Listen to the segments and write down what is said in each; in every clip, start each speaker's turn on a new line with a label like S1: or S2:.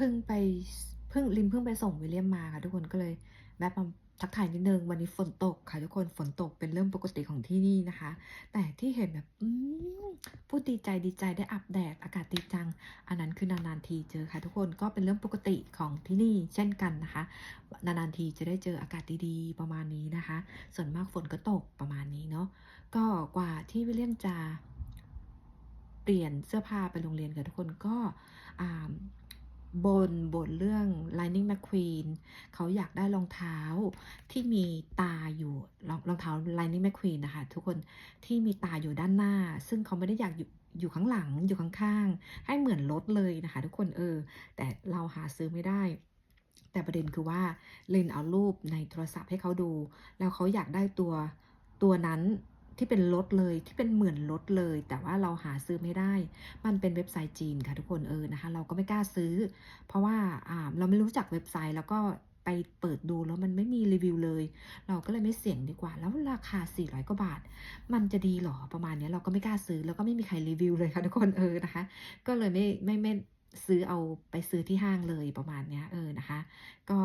S1: พิ่งไปเพิ่งลินเพิ่งไปส่งวิลเลียมมาค่ะทุกคนก็เลยแวะมาทักทายนิดนึงวันนี้ฝนตกค่ะทุกคนฝนตกเป็นเรื่องปกติของที่นี่นะคะ แต่ที่เห็นแบบพูดดีใจดีใจได้อับแดดอากาศดีจัง อันนั้นคือนานๆทีเจอค่ะ ทุกคนก็เป็นเรื่องปกติของที่นี่เช่นกันนะคะ นานๆทีจะได้เจออากาศดีๆประมาณนี้นะคะ ส่วนมากฝนก็ตกประมาณนี้เนาะก็กว่าที่วิลเลียมจะเปลี่ยนเสื้อผ้าไปโรงเรียนกับทุกคนก็อ่า บนบนเรื่อง Lightning McQueen เขาอยากได้รองเท้าที่มีตาอยู่รองรองเท้า Lightning McQueen นะคะทุกคนที่มีตาอยู่ด้านหน้า ซึ่งเขาไม่ได้อยากอยู่อยู่ข้างหลังอยู่ข้างๆ ให้เหมือนรถเลยนะคะทุกคนเออ แต่เราหาซื้อไม่ได้ แต่ประเด็นคือว่าเลนเอารูปในโทรศัพท์ให้เขาดู แล้วเขาอยากได้ตัวตัวนั้น ที่เป็นรถเลยที่เป็นเหมือนรถเลย แต่ว่าเราหาซื้อไม่ได้ มันเป็นเว็บไซต์จีนค่ะทุกคนเออนะคะ เราก็ไม่กล้าซื้อ เพราะว่าอ่าเราไม่รู้จักเว็บไซต์แล้วก็ไปเปิดดูแล้วมันไม่มีรีวิวเลย เราก็เลยไม่เสี่ยงดีกว่า แล้วราคา 400 กว่าบาท มันจะดีหรอประมาณนี้เราก็ไม่กล้าซื้อ แล้วก็ไม่มีใครรีวิวเลยค่ะทุกคนเออนะคะ ก็เลยไม่ไม่ไม่ซื้อเอาไปซื้อที่ห้างเลยประมาณนี้เออนะคะ ก็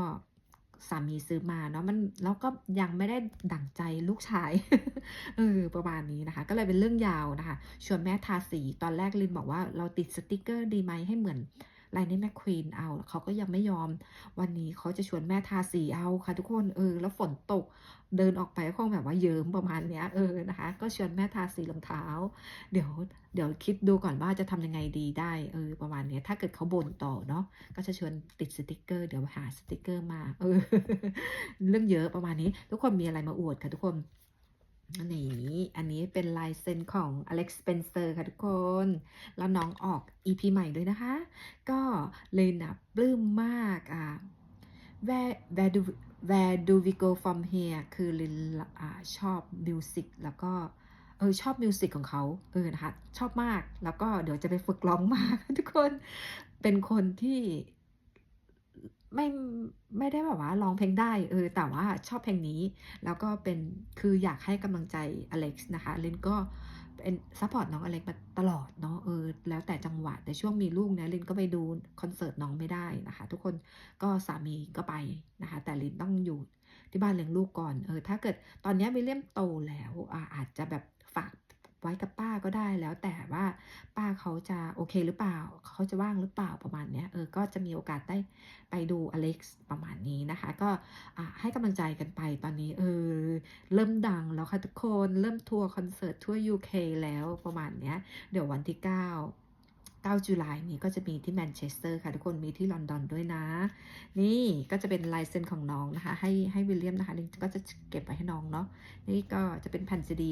S1: สามีซื้อมาเนาะมันแล้วก็ยังไม่ได้ดั่งใจลูกชายเออประมาณนี้นะคะ ก็เลยเป็นเรื่องยาวนะคะชวนแม่ทาสีตอนแรกลินบอกว่าเราติดสติกเกอร์ดีไหมให้เหมือน ลายนี้แมคควีนเอาเขาก็ยังไม่ยอม วันนี้เขาจะชวนแม่ทาสีเอาค่ะ ทุกคนเออแล้วฝนตกเดินออกไปก็คงแบบว่าเยิ้มประมาณเนี้ยเออนะคะ ก็ชวนแม่ทาสีรองเท้า เดี๋ยวเดี๋ยวคิดดูก่อนว่าจะทำยังไงดีได้เออประมาณเนี้ยถ้าเกิดเขาบ่นต่อเนาะก็จะชวนติดสติกเกอร์เดี๋ยวหาสติกเกอร์มาเออเรื่องเยอะประมาณนี้ ทุกคนมีอะไรมาอวดค่ะทุกคน นนี้อันนี้เป็นลายเซ็นของ Alex Spencer ค่ะทุกคน แล้วน้องออก EP ใหม่ด้วยนะคะ ก็เลยนะปลื้มมากอะ where where do where do we go from here คือลินอ่าชอบมิวสิกแล้วก็เออชอบมิวสิกของเขาเออนะคะชอบมากแล้วก็เดี๋ยวจะไปฝึกร้องมากทุกคนเป็นคนที่ ไม่ไม่ได้แบบว่าร้องเพลงได้เออแต่ว่าชอบเพลงนี้ แล้วก็เป็นคืออยากให้กำลังใจอเล็กซ์นะคะลินก็เป็นซัพพอร์ตน้องอเล็กมาตลอดเนาะเออแล้วแต่จังหวะแต่ช่วงมีลูกเนี่ยลินก็ไปดูคอนเสิร์ตน้องไม่ได้นะคะ ทุกคนก็สามีก็ไปนะคะ แต่ลินต้องอยู่ที่บ้านเลี้ยงลูกก่อนเออถ้าเกิดตอนนี้วิลเลียมโตแล้วอาอาจจะแบบฝากไว้กับป้าก็ได้แล้วแต่ว่าป้าเขาจะโอเคหรือเปล่า เขาจะว่างหรือเปล่าประมาณเนี้ย ก็จะมีโอกาสได้ไปดูอเล็กซ์ประมาณนี้นะคะ ก็ให้กำลังใจกันไปตอนนี้เออเริ่มดังแล้วค่ะทุกคนเริ่มทัวร์คอนเสิร์ตทั่ว UK แล้วประมาณเนี้ย เดี๋ยววันที่ 9 9จุลายนี้ก็จะมีที่แมนเชสเตอร์ค่ะ ทุกคนมีที่ลอนดอนด้วยนะ นี่ก็จะเป็นลายเซ็นของน้องนะคะ ให้ให้วิลเลียมนะคะก็จะเก็บไว้ให้น้องเนาะนี่ก็จะเป็นแผ่นซีดี